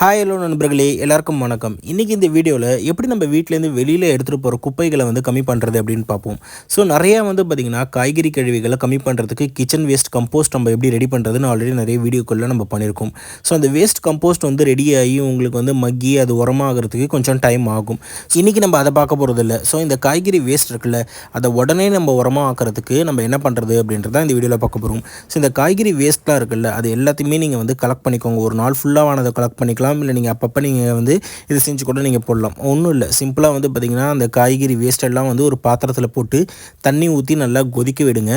Hi hello நண்பர்களே. எல்லாருக்கும் வணக்கம். இன்றைக்கி இந்த வீடியோவில் எப்படி நம்ம வீட்டிலேருந்து வெளியில் எடுத்துகிட்டு போகிற குப்பைகளை வந்து கம்மி பண்ணுறது அப்படின்னு பார்ப்போம். ஸோ நிறையா வந்து பார்த்திங்கன்னா காய்கறி கழிவுகளை கம்மி பண்ணுறதுக்கு கிச்சன் வேஸ்ட் கம்போஸ்ட் நம்ம எப்படி ரெடி பண்ணுறதுன்னு ஆல்ரெடி நிறைய வீடியோக்குள்ளே நம்ம பண்ணியிருக்கோம். ஸோ அந்த வேஸ்ட் கம்போஸ்ட் வந்து ரெடி ஆகி உங்களுக்கு வந்து மக்கி அது உரமாகிறதுக்கு கொஞ்சம் டைம் ஆகும். இன்றைக்கி நம்ம அதை பார்க்க போகிறது இல்லை. ஸோ இந்த காய்கறி வேஸ்ட் இருக்குல்ல அதை உடனே நம்ம உரமாக ஆக்கிறதுக்கு நம்ம என்ன பண்ணுறது அப்படின்றத இந்த வீடியோவில் பார்க்க போகிறோம் ஸோ இந்த காய்கறி வேஸ்ட்லாம் இருக்குல்ல அது எல்லாத்தையுமே நீங்கள் வந்து கலெக்ட் பண்ணிக்கோங்க. ஒரு நாள் ஃபுல்லாக கலெக்ட் பண்ணிக்கலாம். இல்லை நீங்கள் அப்பப்போ நீங்கள் வந்து இது செஞ்சு கூட நீங்கள் போடலாம். ஒன்றும் இல்லை. சிம்பிளாக வந்து பார்த்திங்கன்னா அந்த காய்கறி வேஸ்ட் எல்லாம் வந்து ஒரு பாத்திரத்தில் போட்டு தண்ணி ஊற்றி நல்லா கொதிக்க விடுங்க.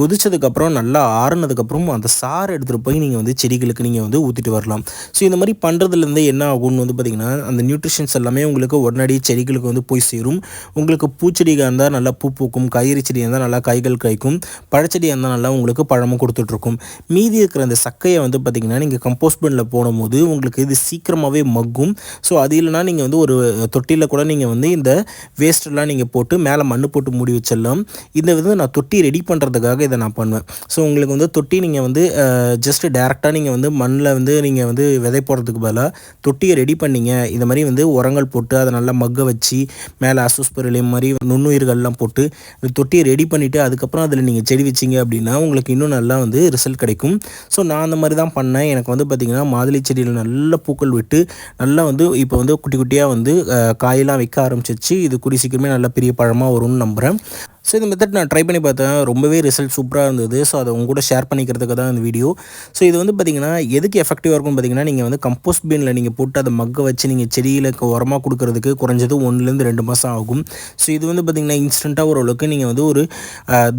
கொதிச்சதுக்கப்புறம் நல்லா ஆறுனதுக்கப்புறம் அந்த சாறு எடுத்துகிட்டு போய் நீங்கள் வந்து செடிகளுக்கு நீங்கள் வந்து ஊற்றிட்டு வரலாம். ஸோ இந்த மாதிரி பண்ணுறதுலேருந்து என்ன ஆகும்னு வந்து பார்த்திங்கன்னா அந்த நியூட்ரிஷன்ஸ் எல்லாமே உங்களுக்கு உடனடி செடிகளுக்கு வந்து போய் சேரும். உங்களுக்கு பூச்செடியாக இருந்தால் நல்லா பூ பூக்கும் காய்கறி செடியாக இருந்தால் நல்லா காய்கள் காய்க்கும் பழச்செடியாக இருந்தால் நல்லா உங்களுக்கு பழமும் கொடுத்துட்ருக்கும் மீதி இருக்கிற அந்த சக்கையை வந்து பார்த்திங்கன்னா நீங்கள் கம்போஸ்ட் பண்ணில் போடும்போது உங்களுக்கு இது சீக்கிரமாகவே மக்கும். ஸோ அது இல்லைனா நீங்கள் வந்து ஒரு தொட்டியில் கூட நீங்கள் வந்து இந்த வேஸ்ட்டெல்லாம் நீங்கள் போட்டு மேலே மண் போட்டு மூடி வச்சிடலாம். இந்த வந்து நான் தொட்டி ரெடி பண்ணுறதுக்காக இதை நான் பண்ணுவேன். ஸோ உங்களுக்கு வந்து தொட்டி நீங்கள் வந்து ஜஸ்ட் டேரெக்டாக நீங்கள் வந்து மண்ணில் வந்து நீங்கள் வந்து விதை போடுறதுக்கு பதிலாக தொட்டியை ரெடி பண்ணிங்க. இந்த மாதிரி வந்து உரங்கள் போட்டு அதை நல்லா மக்க வச்சு மேலே அசுஸ்பொருளையும் மாதிரி நுண்ணுயிர்கள்லாம் போட்டு தொட்டியை ரெடி பண்ணிவிட்டு அதுக்கப்புறம் அதில் நீங்கள் செடி வச்சிங்க அப்படின்னா உங்களுக்கு இன்னும் நல்லா வந்து ரிசல்ட் கிடைக்கும். ஸோ நான் அந்த மாதிரி தான் பண்ணேன். எனக்கு வந்து பார்த்திங்கன்னா மாதுளை செடியில் நல்ல பூக்கள் விட்டு நல்லா வந்து இப்போ வந்து குட்டி குட்டியாக வந்து காயெல்லாம் வைக்க ஆரம்பிச்சிச்சு இது கூடி சீக்கிரமே நல்லா பெரிய பழமாக வரும்னு நம்புகிறேன் ஸோ இந்த மெத்தட் நான் ட்ரை பண்ணி பார்த்தேன். ரொம்பவே ரிசல்ட் சூப்பராக இருந்தது. ஸோ அதை உங்க கூட ஷேர் பண்ணிக்கிறதுக்கு தான் இந்த வீடியோ ஸோ இது வந்து பார்த்திங்கன்னா எதுக்கு எஃபெக்டிவாக இருக்கும்னு பார்த்தீங்கன்னா நீங்கள் வந்து கம்போஸ்ட் பீனில் நீங்கள் போட்டு அதை மக்க வச்சு நீங்கள் செடியில் உரமாக கொடுக்கறதுக்கு குறைஞ்சது ஒன்றுலேருந்து ரெண்டு மாதம் ஆகும். ஸோ இது வந்து பார்த்திங்கன்னா இன்ஸ்டண்ட்டாக ஓரளவுக்கு நீங்கள் வந்து ஒரு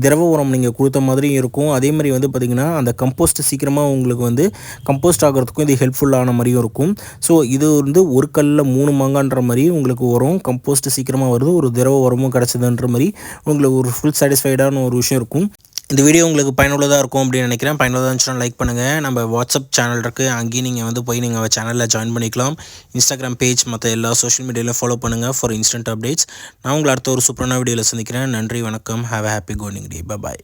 திரவ உரம் நீங்கள் கொடுத்த மாதிரியும் இருக்கும். அதே மாதிரி வந்து பார்த்திங்கன்னா அந்த கம்போஸ்ட் சீக்கிரமாக உங்களுக்கு வந்து கம்போஸ்ட் ஆகிறதுக்கும் இது ஹெல்ப்ஃபுல்லான மாதிரியும் இருக்கும். ஸோ இது வந்து ஒரு கல்லில் மூணு மாங்கான்ற மாதிரி உங்களுக்கு உரம் கம்போஸ்ட் சீக்கிரமாக வருது. ஒரு திரவ உரமும் கிடச்சிதுன்ற மாதிரி உங்களுக்கு ஒரு ஃபுல் சாட்டிஸ்ஃபைடான ஒரு விஷயம் இருக்கும். இந்த வீடியோ உங்களுக்கு பயனுள்ளதாக இருக்கும் அப்படின்னு நினைக்கிறேன். பயனுள்ளதாக இருந்துச்சுன்னா லைக் பண்ணுங்கள் நம்ம வாட்ஸ்அப் சேனல் இருக்குது அங்கேயும் நீங்கள் வந்து போய் நீங்கள் சேனலில் ஜாயின் பண்ணிக்கலாம். இன்ஸ்டாகிராம் பேஜ் மற்ற எல்லா சோஷியல் மீடியாவிலும் ஃபாலோ பண்ணுங்கள் ஃபார் இன்ஸ்டன்ட் அப்டேட்ஸ் நான் உங்களை அடுத்த ஒரு சூப்பரான வீடியோவில் சந்திக்கிறேன். நன்றி வணக்கம். Have a happy கோனிங் day bye